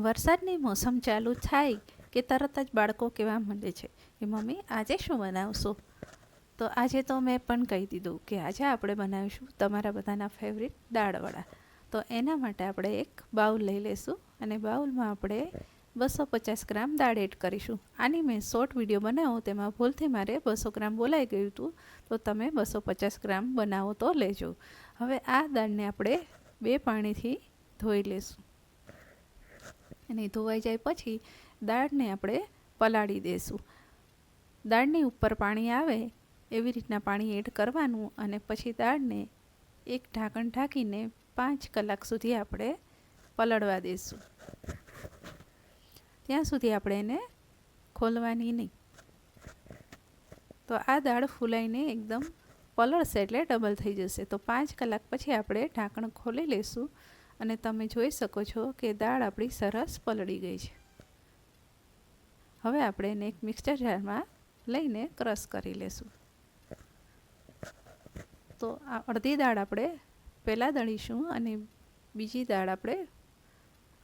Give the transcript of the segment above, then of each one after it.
વરસાદની મોસમ ચાલુ થાય કે તરત જ બાળકો કહેવા માંડે છે કે, મમ્મી, આજે શું બનાવશો? તો આજે તો મેં પણ કહી દીધું કે, આજે આપણે બનાવીશું તમારા બધાના ફેવરિટ દાળવડા. તો એના માટે આપણે એક બાઉલ લઈ લઈશું અને બાઉલમાં આપણે બસો પચાસ ગ્રામ દાળ એડ કરીશું. આની મેં શોર્ટ વીડિયો બનાવો, તેમાં ભૂલથી મારે બસો ગ્રામ બોલાઈ ગયું હતું, તો તમે બસો પચાસ ગ્રામ બનાવો તો લેજો. હવે આ દાળને આપણે બે પાણીથી ધોઈ લેશું. અને ધોવાઈ જાય પછી દાળને આપણે પલાળી દઈશું દાળની ઉપર પાણી આવે એવી રીતના પાણી એડ કરવાનું અને પછી દાળને એક ઢાંકણ ઢાંકીને પાંચ કલાક સુધી આપણે પલળવા દઈશું ત્યાં સુધી આપણે એને ખોલવાની નહીં. તો આ દાળ ફૂલાઈને એકદમ પલળશે એટલે ડબલ થઈ જશે. તો પાંચ કલાક પછી આપણે ઢાંકણ ખોલી લઈશું અને તમે જોઈ શકો છો કે દાળ આપણી સરસ પલળી ગઈ છે. હવે આપણે એને એક મિક્સચર જારમાં લઈને ક્રશ કરી લેશું. તો આ અડધી દાળ આપણે પહેલાં દળીશું અને બીજી દાળ આપણે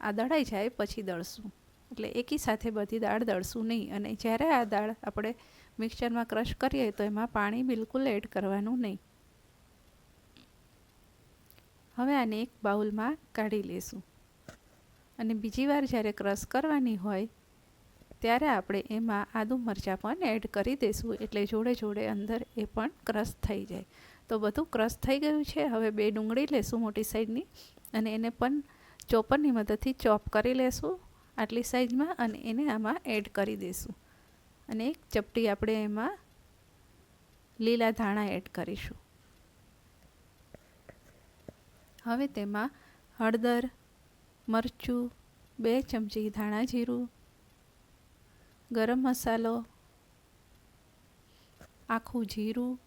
આ દળાઈ જાય પછી દળશું. એટલે એકી સાથે બધી દાળ દળશું નહીં અને જ્યારે આ દાળ આપણે મિક્સચરમાં ક્રશ કરીએ તો એમાં પાણી બિલકુલ એડ કરવાનું નહીં. હવે આને એક બાઉલમાં કાઢી લેશું. અને બીજી વાર જ્યારે ક્રશ કરવાની હોય, ત્યારે આપણે એમાં આદુ મરચાં પણ એડ કરી દઈશું એટલે જોડે જોડે અંદર એ પણ ક્રશ થઈ જાય. તો બધું ક્રશ થઈ ગયું છે. હવે બે ડુંગળી લેશું મોટી સાઈઝની અને એને પણ ચોપરની મદદથી ચોપ કરી લેશું આટલી સાઈઝમાં અને એને આમાં એડ કરી દઈશું અને એક ચપટી આપણે એમાં લીલા ધાણા એડ કરીશું. હવે તેમાં હળદર, મરચું, બે ચમચી ધાણા જીરું, ગરમ મસાલો, આખું જીરું,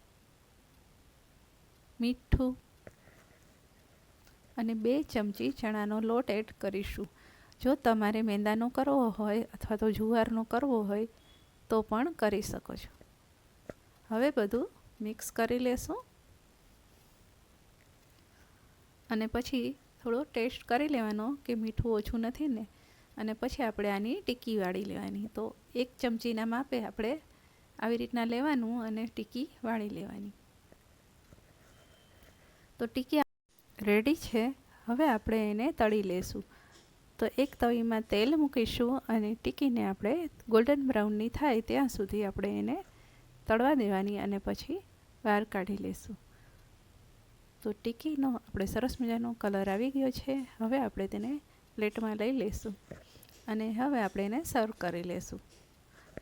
મીઠું અને બે ચમચી ચણાનો લોટ એડ કરીશું. જો તમારે મેંદાનો કરવો હોય અથવા તો જુવારનો કરવો હોય તો પણ કરી શકો છો. હવે બધું મિક્સ કરી લેશું. અને પછી થોડો ટેસ્ટ કરી લેવાનો કે મીઠું ઓછું નથી ને. અને પછી આપણે આની ટીકી વાળી લેવાની. તો એક ચમચીના માપે આપણે આવી રીતના લેવાનું અને ટીકી વાળી લેવાની. તો ટીકી રેડી છે. હવે આપણે એને તળી લેશું. તો એક તવીમાં તેલ મૂકીશું અને ટીકીને આપણે ગોલ્ડન બ્રાઉનની થાય ત્યાં સુધી આપણે એને તળવા દેવાની અને પછી બહાર કાઢી લેશું. તો ટીકીનો આપણે સરસ મજાનો કલર આવી ગયો છે. હવે આપણે તેને પ્લેટમાં લઈ લઈશું અને હવે આપણે એને સર્વ કરી લેશું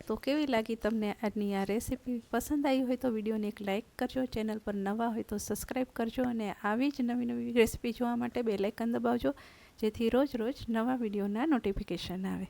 તો કેવી લાગી તમને આજની આ રેસીપી? પસંદ આવી હોય તો વિડીયોને એક લાઇક કરજો, ચેનલ પર નવા હોય તો સબસ્ક્રાઈબ કરજો અને આવી જ નવી નવી રેસીપી જોવા માટે બે લાઇકન દબાવજો, જેથી રોજ રોજ નવા વિડીયોના નોટિફિકેશન આવે.